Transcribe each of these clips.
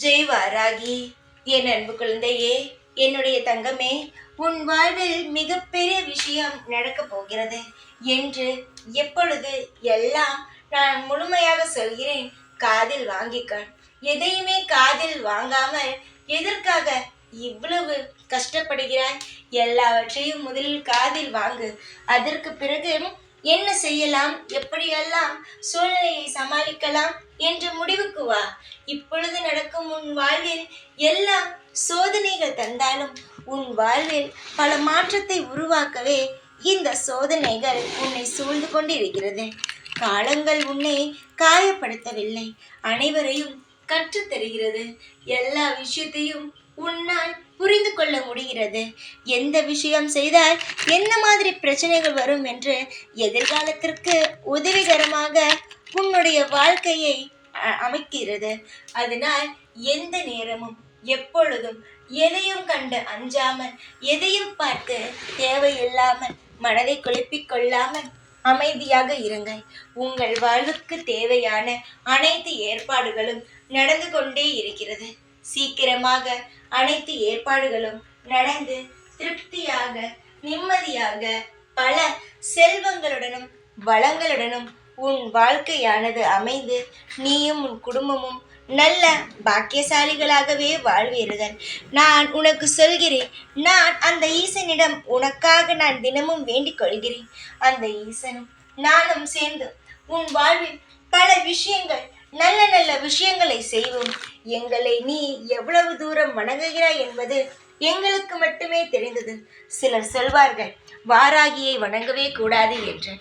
ஜெய் வாராகி என் அன்பு குழந்தையே என்னுடைய தங்கமே உன் வாழ்வில் மிகப்பெரிய விஷயம் நடக்கப் போகிறது என்று எப்பொழுது எல்லாம் நான் முழுமையாக சொல்கிறேன் காதில் வாங்கிக்க எதையுமே காதில் வாங்காமல் எதற்காக இவ்வளவு கஷ்டப்படுகிறாய்? எல்லாவற்றையும் முதலில் காதில் வாங்கு. அதற்கு பிறகு என்ன செய்யலாம்? எப்படியெல்லாம் சூழ்நிலையை சமாளிக்கலாம்? என்று முடிவுக்கு வா. இப்பொழுது நடக்கும் உன் வாழ்வில் எல்லாம் சோதனைகள் தந்தாலும் உன் வாழ்வில் பல மாற்றத்தை உருவாக்கவே இந்த சோதனைகள் உன்னை சூழ்ந்து கொண்டு இருக்கிறது காலங்கள் உன்னை காயப்படுத்தவில்லை. அனைவரையும் கற்றுத்தருகிறது. எல்லா விஷயத்தையும் உன்னால் புரிந்து கொள்ள முடிகிறது. எந்த விஷயம் செய்தால் என்ன மாதிரி பிரச்சனைகள் வரும் என்று எதிர்காலத்திற்கு உதவிகரமாக உன்னுடைய வாழ்க்கையை அமைக்கிறது. அதனால் எந்த நேரமும் எப்பொழுதும் எதையும் கண்டு அஞ்சாமல் எதையும் பார்த்து தேவையில்லாமல் மனதை குழப்பிக் கொள்ளாமல் அமைதியாக இருங்கள். உங்கள் வாழ்வுக்கு தேவையான அனைத்து ஏற்பாடுகளும் நடந்து கொண்டே இருக்கிறது. சீக்கிரமாக அனைத்து ஏற்பாடுகளும் நடந்து திருப்தியாக நிம்மதியாக பல செல்வங்களுடனும் வளங்களுடனும் உன் வாழ்க்கையானது அமைந்து நீயும் உன் குடும்பமும் நல்ல பாக்கியசாலிகளாகவே வாழ்வீர்கள். நான் உனக்கு சொல்கிறேன் நான் அந்த ஈசனிடம் உனக்காக நான் தினமும் வேண்டிக் கொள்கிறேன். அந்த ஈசனும் நானும் சேர்ந்து உன் வாழ்வில் பல விஷயங்கள் நல்ல நல்ல விஷயங்களை செய்வோம். எங்களை நீ எவ்வளவு தூரம் வணங்குகிறாய் என்பது எங்களுக்கு மட்டுமே தெரிந்தது. சிலர் சொல்வார்கள் வாராகியை வணங்கவே கூடாது என்று.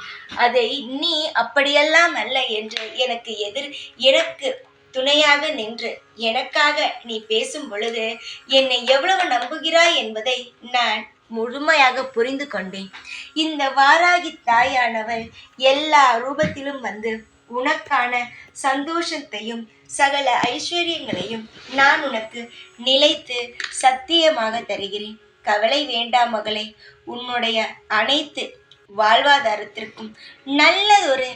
அதை நீ அப்படியெல்லாம் அல்ல என்று எனக்கு எதிர் எனக்கு துணையாக நின்று எனக்காக நீ பேசும் பொழுது என்னை எவ்வளவு நம்புகிறாய் என்பதை நான் முழுமையாக புரிந்து கொண்டேன். இந்த வாராகி தாயானவள் எல்லா ரூபத்திலும் வந்து உனக்கான சந்தோஷத்தையும் சகல ஐஸ்வர்யங்களையும் நான் உனக்கு நிலைத்து சத்தியமாக தருகிறேன். கவலை வேண்டாம் மகளே. உன்னுடைய அனைத்து வாழ்வாதாரத்திற்கும் நல்லதொரு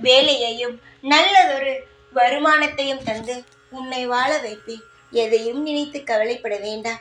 வேலையையும் நல்லதொரு வருமானத்தையும் தந்து உன்னை வாழ வைப்பேன். எதையும் நினைத்து கவலைப்பட வேண்டாம்.